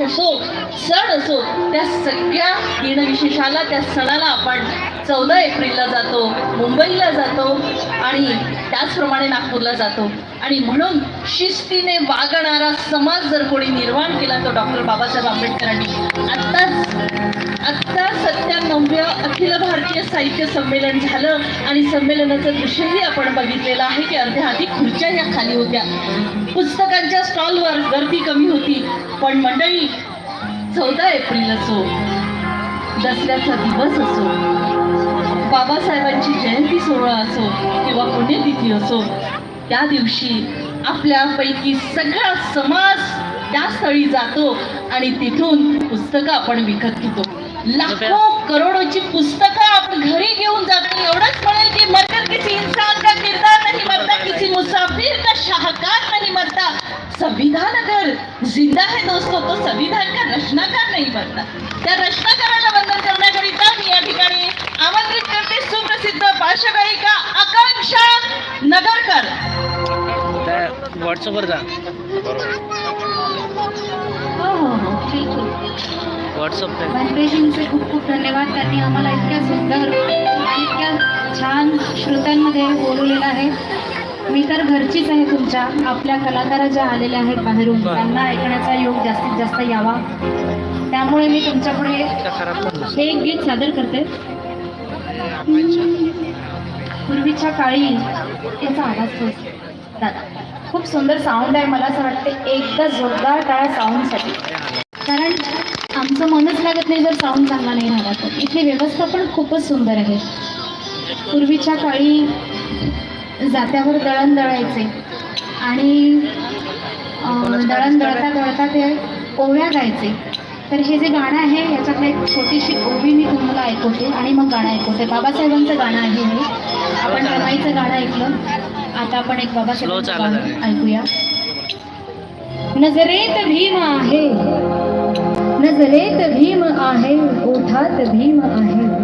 असो सण असो त्या सगळ्या दिनविशेषाला त्या सणाला आपण चौदा एप्रिलला जातो मुंबईला जातो आणि त्याचप्रमाणे नागपूरला जातो. आणि म्हणून शिस्तीने वागणारा समाज जर कोणी निर्माण केला तो डॉक्टर बाबासाहेब आंबेडकरांनी. आत्ताच साहित्य संमेलन झालं आणि संमेलनाचं दृश्यही आपण बघितलेलं आहे की अर्ध्या हाती खुर्च्या या खाली होत्या. पुस्तकांच्या स्टॉलवर गर्दी कमी होती पण मंडळी चौदा एप्रिल असो दसऱ्याचा दिवस असो बाबासाहेबांची जयंती सोहळा असो किंवा पुण्यतिथी असो त्या दिवशी आपल्यापैकी सगळा समाज त्या स्थळी जातो आणि तिथून पुस्तकं आपण विकत घेतो. लाखो करोडोची पुस्तकं आपण घरी घेऊन जातो. एवढंच म्हणेल की मरकर किसी इंसान का किरदार नहीं मरता किसी मुसाफिर का शाहकार नहीं मरता संविधान अगर जिंदा है दोस्तों तो संविधान का रचनाकार नहीं बनता त्या रचनाकाराला वंदन करण्याकरिता मी या ठिकाणी आमंत्रित करते. सुप्रसिद्ध पार्श्वगायिका आकांक्षा नगरकर. व्हॉट्सअपवर जा. हो हो हो. ठीक आहे. व्हॉट्सअप वनपेशींचे खूप खूप धन्यवाद. त्यांनी आम्हाला इतक्या सुंदर आणि इतक्या छान श्रोत्यांमध्ये बोलवलेलं आहे. मी तर घरचीच आहे तुमच्या. आपल्या कलाकार ज्या आलेल्या आहेत बाहेरून. त्यांना ऐकण्याचा योग जास्तीत जास्त यावा. त्यामुळे मी तुमच्यापुढे नसतं. हे एक गीत सादर करते. पूर्वीच्या काळी याचा आवाज दादा. खूप सुंदर साऊंड आहे मला असं वाटतं एकदा जोरदार टाळ्या साऊंडसाठी कारण आमचं मनच लागत नाही जर साऊंड चांगला नाही राहिला तर. इथली व्यवस्था पण खूपच सुंदर आहे. पूर्वीच्या काळी जात्यावर दळण दळायचे. आणि दळण दळता दळता ते ओव्या गायचे. तर हे जे गाणं आहे याच्यातलं एक छोटीशी ओवी मी तुम्हाला ऐकवते आणि मग गाणं ऐकवते. बाबासाहेबांचं गाणं आहे हे. आपण रमाईचं गाणं ऐकलं. आता आपण एक बाबासाहेबांचं गाणं. ऐकूया. नजरेत भीम आहे. नजरेत भीम आहे ओठात भीम आहे.